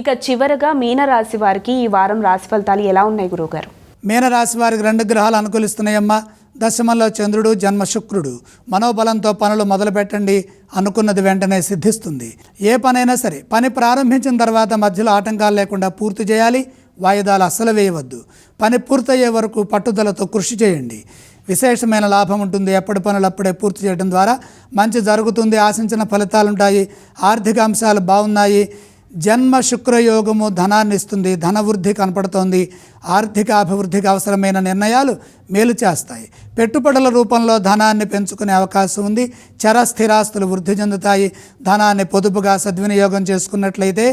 ఇక చివరగా మీనరాశి వారికి ఈ వారం రాశి ఫలితాలు ఎలా ఉన్నాయి గురువుగారు? మీనరాశి వారికి రెండు గ్రహాలు అనుకూలిస్తున్నాయమ్మా. దశమంలో చంద్రుడు జన్మ శుక్రుడు. మనోబలంతో పనులు మొదలుపెట్టండి అనుకున్నది వెంటనే సిద్ధిస్తుంది. ఏ పనైనా సరే పని ప్రారంభించిన తర్వాత మధ్యలో ఆటంకాలు లేకుండా పూర్తి చేయాలి వాయిదాలు అస్సలు వేయవద్దు. పని పూర్తయ్యే వరకు పట్టుదలతో కృషి చేయండి. విశేషమైన లాభం ఉంటుంది ఎప్పటి పనులు అప్పుడే పూర్తి చేయడం ద్వారా. మంచి జరుగుతుంది ఆశించిన ఫలితాలు ఉంటాయి ఆర్థిక అంశాలు బాగున్నాయి జన్మ శుక్రయోగము ధనాన్ని ఇస్తుంది ధన వృద్ధి కనపడుతోంది ఆర్థిక అభివృద్ధికి అవసరమైన నిర్ణయాలు మేలు చేస్తాయి. పెట్టుబడుల రూపంలో ధనాన్ని పెంచుకునే అవకాశం ఉంది చర స్థిరాస్తులు వృద్ధి చెందుతాయి ధనాన్ని పొదుపుగా సద్వినియోగం చేసుకున్నట్లయితే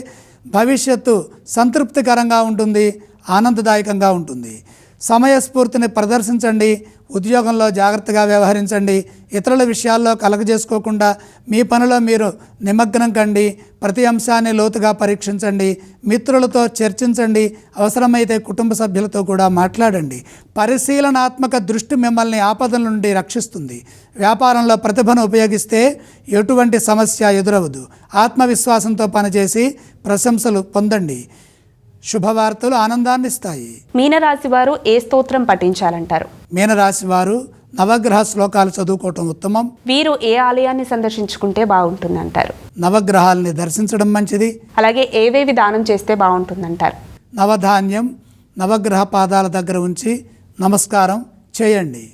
భవిష్యత్తు సంతృప్తికరంగా ఉంటుంది ఆనందదాయకంగా ఉంటుంది. సమయస్ఫూర్తిని ప్రదర్శించండి ఉద్యోగంలో జాగ్రత్తగా వ్యవహరించండి. ఇతరుల విషయాల్లో కలగజేసుకోకుండా మీ పనిలో మీరు నిమగ్నం కండి. ప్రతి అంశాన్ని లోతుగా పరీక్షించండి. మిత్రులతో చర్చించండి. అవసరమైతే కుటుంబ సభ్యులతో కూడా మాట్లాడండి. పరిశీలనాత్మక దృష్టి మిమ్మల్ని ఆపదల నుండి రక్షిస్తుంది. వ్యాపారంలో ప్రతిభను ఉపయోగిస్తే ఎటువంటి సమస్య ఎదురవదు. ఆత్మవిశ్వాసంతో పనిచేసి ప్రశంసలు పొందండి. శుభవార్తలు ఆనందాన్ని ఇస్తాయి మీనరాశి వారు ఏ స్తోత్రం పఠించాలంటారు? మీనరాశి వారు నవగ్రహ శ్లోకాలు చదువుకోవటం ఉత్తమం. వీరు ఏ ఆలయాన్ని సందర్శించుకుంటే బాగుంటుందంటారు? నవగ్రహాలని దర్శించడం మంచిది. అలాగే ఏవేవి దానం చేస్తే బాగుంటుందంటారు? నవధాన్యం నవగ్రహ పాదాల దగ్గర ఉంచి నమస్కారం చేయండి.